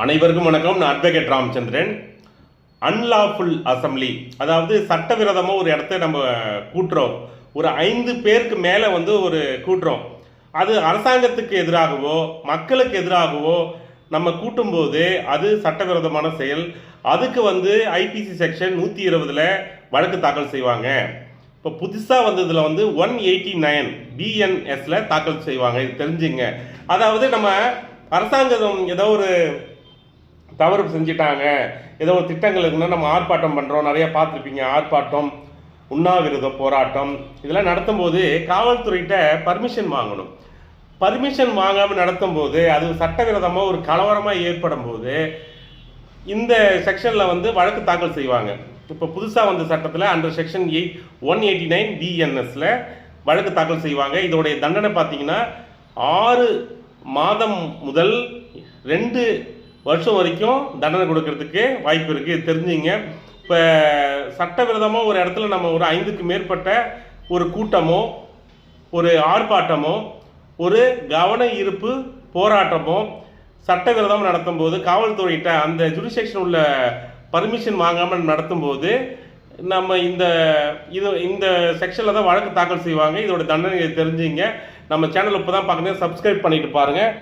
அனைவருக்கும் வணக்கம். நான் அட்வொகேட் ராமச்சந்திரன். அன்லாஃபுல் அசம்பிளி அதாவது சட்டவிரோதமாக ஒரு இடத்த நம்ம கூட்டுறோம். ஒரு ஐந்து பேருக்கு மேலே வந்து ஒரு கூட்டுறோம். அது அரசாங்கத்துக்கு எதிராகவோ மக்களுக்கு எதிராகவோ நம்ம கூட்டும்போது அது சட்டவிரோதமான செயல். அதுக்கு வந்து ஐபிசி செக்ஷன் நூற்றி இருபதில் வழக்கு தாக்கல் செய்வாங்க. இப்போ புதுசாக வந்ததில் வந்து ஒன் எயிட்டி நைன் பிஎன்எஸில் தாக்கல் செய்வாங்க. இது தெரிஞ்சுங்க. அதாவது நம்ம அரசாங்கம் ஏதோ ஒரு தவறு செஞ்சிட்டாங்க. ஏதோ ஒரு திட்டங்கள் இருக்குன்னா நம்ம ஆர்ப்பாட்டம் பண்ணுறோம் நிறையா பார்த்துருப்பீங்க. ஆர்ப்பாட்டம் உண்ணாவிரத போராட்டம். இதெல்லாம் நடத்தும்போது காவல்துறைகிட்ட பர்மிஷன் வாங்கணும். பர்மிஷன் வாங்காமல் நடத்தும்போது அது சட்டவிரோதமாக ஒரு கலவரமாக ஏற்படும் போது இந்த செக்ஷனில் வந்து வழக்கு தாக்கல் செய்வாங்க. இப்போ புதுசாக வந்த சட்டத்தில் under section eight one eighty nine பிஎன்எஸ்ல வழக்கு தாக்கல் செய்வாங்க. இதோடைய தண்டனை பார்த்தீங்கன்னா ஆறு மாதம் முதல் ரெண்டு வருஷம் வரைக்கும் தண்டனை கொடுக்கறதுக்கு வாய்ப்பு இருக்குது தெரிஞ்சுங்க. இப்போ சட்டவிரோதமாக ஒரு இடத்துல நம்ம ஒரு ஐந்துக்கு மேற்பட்ட ஒரு கூட்டமோ ஒரு ஆர்ப்பாட்டமோ ஒரு கவன ஈர்ப்பு போராட்டமோ சட்டவிரோதம் நடத்தும்போது காவல்துறையிட்ட அந்த ஜுடிஷேக்ஷன் உள்ள பர்மிஷன் வாங்காமல் நடத்தும்போது நம்ம இந்த இது இந்த செக்ஷனில் தான் வழக்கு தாக்கல் செய்வாங்க. இதோட தண்டனை தெரிஞ்சுங்க. நம்ம சேனல் இப்போ தான் பார்க்குறேன் சப்ஸ்கிரைப் பண்ணிட்டு பாருங்கள்